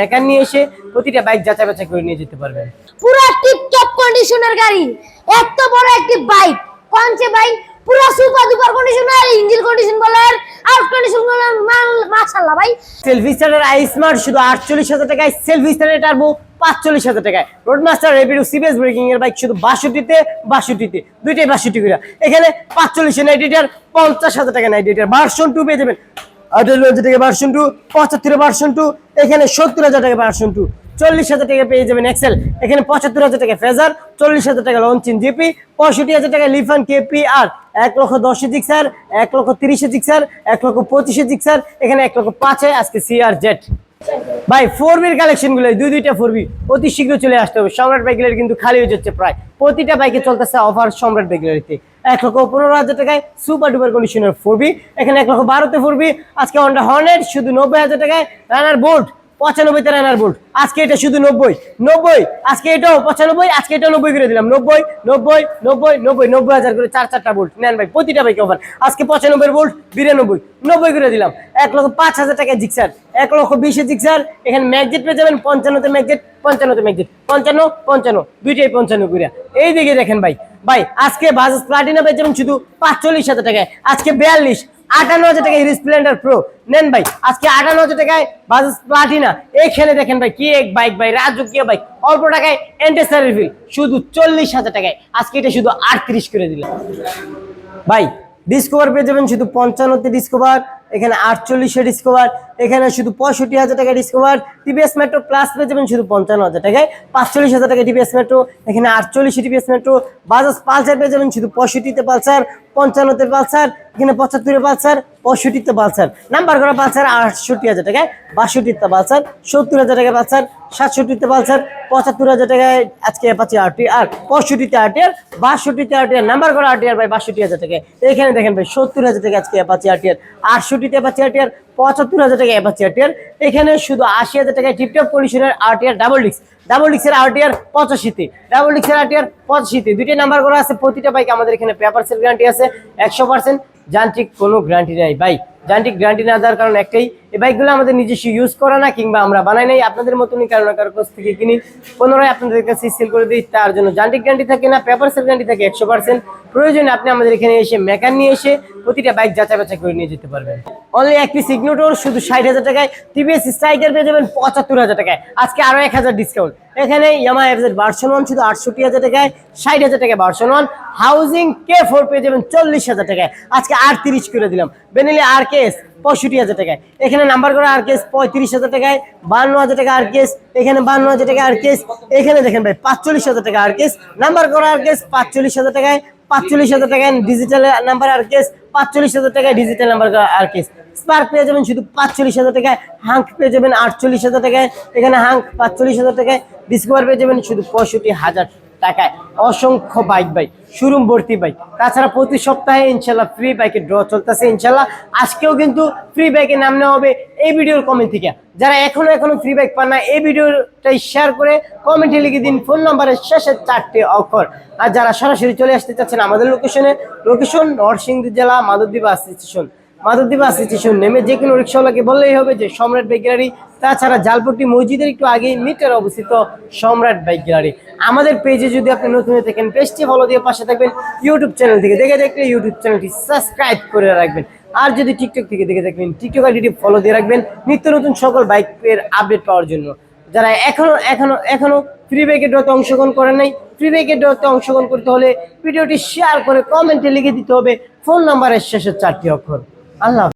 Maker নিয়ে এসে প্রতিটা বাইক যাচাই বাছাই করে নিয়ে যেতে পারবেন। পুরো টিপটপ কন্ডিশনের গাড়ি এত বড় একটি বাইক। কোনছে বাইক পুরো super duper conditioner engine condition বলার আউট কন্ডিশন বলার মাল মাশাআল্লাহ ভাই। সেলফি স্টারের আই স্মার্ট শুধু আটচল্লিশ হাজার টাকায় সেলফি স্টারের টার্বো পাঁচচল্লিশ হাজার টাকায়। রোডমাস্টার রেপিডো সিবিএস ব্রেকিং এর বাইক শুধু বাষট্টিতে বাষট্টিতে দুইটাই বাষট্টি করে। এখানে পাঁচচল্লিশে নাইট এটার পঞ্চাশ হাজার টাকা নাইট এটার ভার্সন টু পেয়ে যাবেন। আঠারো হাজার টাকা ভার্সন টু পঁচাত্তর ভার্সন টু এখানে সত্তর হাজার টাকা ভার্সন টু চল্লিশ হাজার টাকা পেয়ে যাবেন এক্সেল এখানে পঁচাত্তর হাজার টাকা ফেজার চল্লিশ হাজার টাকা লঞ্চিন জিপি পঁয়ষট্টি হাজার টাকা লিফান কেপি আর এক লক্ষ দশে জিক্সার এক লক্ষ তিরিশে জিক্সার এক লক্ষ পঁচিশে জিক্সার এখানে এক লক্ষ পাঁচে আজকে সিআর জেট ভাই ফোর বির কালেকশনগুলো দুই দুইটা ফোর বি অতি শীঘ্র চলে আসতে হবে। সম্রাট বাইকের কিন্তু খালি হয়ে যাচ্ছে প্রায়। প্রতিটা বাইকে চলতেছে অফার সম্রাট বাইকেরিতে এক লক্ষ পনেরো হাজার টাকায় সুপার ডুপার কন্ডিশনের ফোর বি এখানে এক লক্ষ বারোতে ফোর বি আজকে হন্ডা হর্নেট শুধু নব্বই হাজার টাকায় রানার বোল্ট পঁচানব্বইতে রানার বোল্ট আজকে এটা শুধু নব্বই নব্বই, আজকে এটাও পঁচানব্বই, আজকে এটা নব্বই করে দিলাম, নব্বই নব্বই নব্বই নব্বই নব্বই হাজার করে চার চারটা বোল্ট নেন ভাই, প্রতিটা বাইকে অফার আজকে পঁচানব্বই বোল্ট বিরানব্বই, নব্বই করে দিলাম, এক লক্ষ পাঁচ হাজার টাকা জিক্সার এক লক্ষ বিশে জিক্সার এখানে ম্যাগজেট পেয়ে যাবেন পঞ্চান্নতে ম্যাগজেট পঞ্চান্নতে ম্যাগজেট পঞ্চান্ন পঞ্চান্ন, দুইটাই পঞ্চান্ন করে এই দিকে দেখেন ভাই ভাই, আজকে বাজাজ প্লাটিনা পেয়ে যাবেন শুধু পাঁচচল্লিশ হাজার টাকায়, আজকে বিয়াল্লিশ আটান্ন হাজার টাকায় স্প্লেন্ডার প্রো নেন ভাই, আজকে আটান্ন হাজার টাকায় বাজাজ প্লাটিনা। এইখানে দেখেন ভাই, কি এক বাইক ভাই, রাজকীয় বাইক অল্প টাকায় এন্টেসার রিফিল শুধু চল্লিশ হাজার টাকায়। আজকে এটা শুধু আটত্রিশ করে দিলাম। ভাই ডিসকভার পেয়ে যাবেন শুধু পঞ্চান্নতে ডিসকভার এখানে আটচল্লিশে ডিসকভার এখানে শুধু পঁয়ষট্টি হাজার টাকা ডিসকভার টিভিএস মেট্রো প্লাস পেয়ে যাবেন শুধু পঞ্চান্ন হাজার টাকায়। পাঁচচল্লিশ হাজার টাকা টিভিএস মেট্রো এখানে আটচল্লিশে টিভিএস মেট্রো বাজাজ পালসার পেয়ে যাবেন শুধু পঁয়ষট্টিতে পালসার পঞ্চান্নতে পালসার এখানে পঁচাত্তরে পালসার পঁয়ষট্টিতে পালসার নাম্বার করা পালসার আটষট্টি হাজার টাকায়, বাষট্টিতে পালসার সত্তর হাজার টাকা পালসার সাতষট্টিতে পালসার পঁচাত্তর হাজার টাকায় আজকে পাচ্ছি আরটি আর পঁয়ষট্টিতে আরটিআর বাষট্টিতে আরটিআর নাম্বার করা আরটিআর ভাই, বাষট্টি হাজার টাকায়। এখানে দেখেন ভাই, সত্তর হাজার টাকা আজকে পাচ্ছি আরটিআর আটষট্টিতে পাচ্ছি টিয়ার পঁচাত্তর হাজার টাকা অ্যাপাচি টিয়ার এখানে শুধু আশি হাজার টাকায় টিপটপ কন্ডিশনের টিয়ার ডাবল ডিস্ক ডাবল ডিস্কের টিয়ার পঁচাশিতে। ডাবল ডিস্কের টিয়ার পঁচাশিতে। দুইটা নাম্বার করা আছে, প্রতিটা বাইক আমাদের এখানে পেপারসের গ্যারান্টি আছে, একশো পার্সেন্ট যান্ত্রিক কোনো গ্যারান্টি নাই। বাইক যান্ত্রিক গ্যারান্টি না দেওয়ার কারণ একটাই এই বাইকগুলো আমাদের নিজস্ব ইউজ করা না কিংবা আমরা বানাই নাই। আপনাদের মতনই কারও না কারও কাছ থেকে কিনি। পুনরায় আপনাদের কাছে সেল করে দিই, তার জন্য যান্ত্রিক গ্যারান্টি থাকে না পেপার সেল গ্যারান্টি থাকে একশো পার্সেন্ট প্রয়োজনে আপনি আমাদের এখানে এসে মেকার নিয়ে এসে প্রতিটা বাইক যাচাই বাছাই করে নিয়ে যেতে পারবেন। অনলি এক পিস ইগনোটোর শুধু ষাট হাজার টাকায়। টিভিএস স্ট্রাইকার পেয়ে যাবেন পঁচাত্তর হাজার টাকায়। আজকে আরও এক হাজার ডিসকাউন্ট এখানে ইয়ামা এফজেড ভার্সন ওয়ান শুধু আটষট্টি হাজার টাকায়। ষাট হাজার টাকায় ভার্সন ওয়ান হাউজিং কে ফোর পেয়ে যাবেন চল্লিশ হাজার টাকায়। আজকে আর তিরিশ করে দিলাম। বেনিলি আর কেস পঁয়ষট্টি হাজার টাকায়। এখানে নাম্বার করা আর কেস পঁয়ত্রিশ হাজার টাকায়, বান্ন হাজার টাকা আর কেস এখানে বান্ন হাজার টাকা আর কেস এখানে দেখেন ভাই, পাঁচচল্লিশ হাজার টাকা আর কেস নাম্বার করা আর কেস পাঁচচল্লিশ হাজার টাকায়, পাঁচচল্লিশ হাজার টাকায় ডিজিটাল নাম্বার আর কেস পাঁচচল্লিশ হাজার টাকায় ডিজিটাল নাম্বার আর কেস স্পার্ক পেয়ে যাবেন শুধু পাঁচচল্লিশ হাজার টাকায়, হাঙ্ক পেয়ে যাবেন আটচল্লিশ হাজার টাকায়, এখানে হাঙ্ক পাঁচচল্লিশ হাজার টাকায়, ডিসকভার পেয়ে যাবেন শুধু পঁয়ষট্টি হাজার। টাকায়। অসংখ্য বাইক বাইক শোরুম ভর্তি বাইক তাছাড়া প্রতি সপ্তাহে ইনশাল্লাহ ফ্রি বাইকের ড্র চলতেছে, ইনশাল্লাহ। আজকেও কিন্তু ফ্রি বাইকের নাম নেওয়া হবে এই ভিডিওর কমেন্ট থেকে। যারা এখনও এখনও ফ্রি বাইক পান না, এই ভিডিওটাই শেয়ার করে কমেন্টে লিখে দিন ফোন নাম্বারের শেষের চারটে অক্ষর। আর যারা সরাসরি চলে আসতে চাচ্ছেন আমাদের লোকেশনে লোকেশন নরসিংদী জেলা Madhabdi bus station Madhabdi bus station নেমে যে কোনো রিক্সাওয়ালাকে বললেই হবে যে সম্রাট বাইক গ্যালারি, তাছাড়া জালপট্টি মসজিদের একটু আগেই মিটার অবস্থিত সম্রাট বাইক গ্যালারি। আমাদের পেজে যদি আপনি নতুন হয়ে থাকেন পেজটি ফলো দিয়ে পাশে থাকবেন ইউটিউব চ্যানেল থেকে দেখে দেখলে ইউটিউব চ্যানেলটি সাবস্ক্রাইব করে রাখবেন। আর যদি টিকটক থেকে দেখে থাকবেন টিকটক আইডিটি ফলো দিয়ে রাখবেন নিত্য নতুন সকল বাইকের আপডেট পাওয়ার জন্য। যারা এখনও এখনও এখনও ফ্রি বাইকের ড্রতে অংশগ্রহণ করেন নাই ফ্রি বাইকের ড্রতে অংশগ্রহণ করতে হলে ভিডিওটি শেয়ার করে কমেন্টে লিখে দিতে হবে। ফোন নাম্বারের শেষের চারটি অক্ষর। আল্লাহ হাফেজ।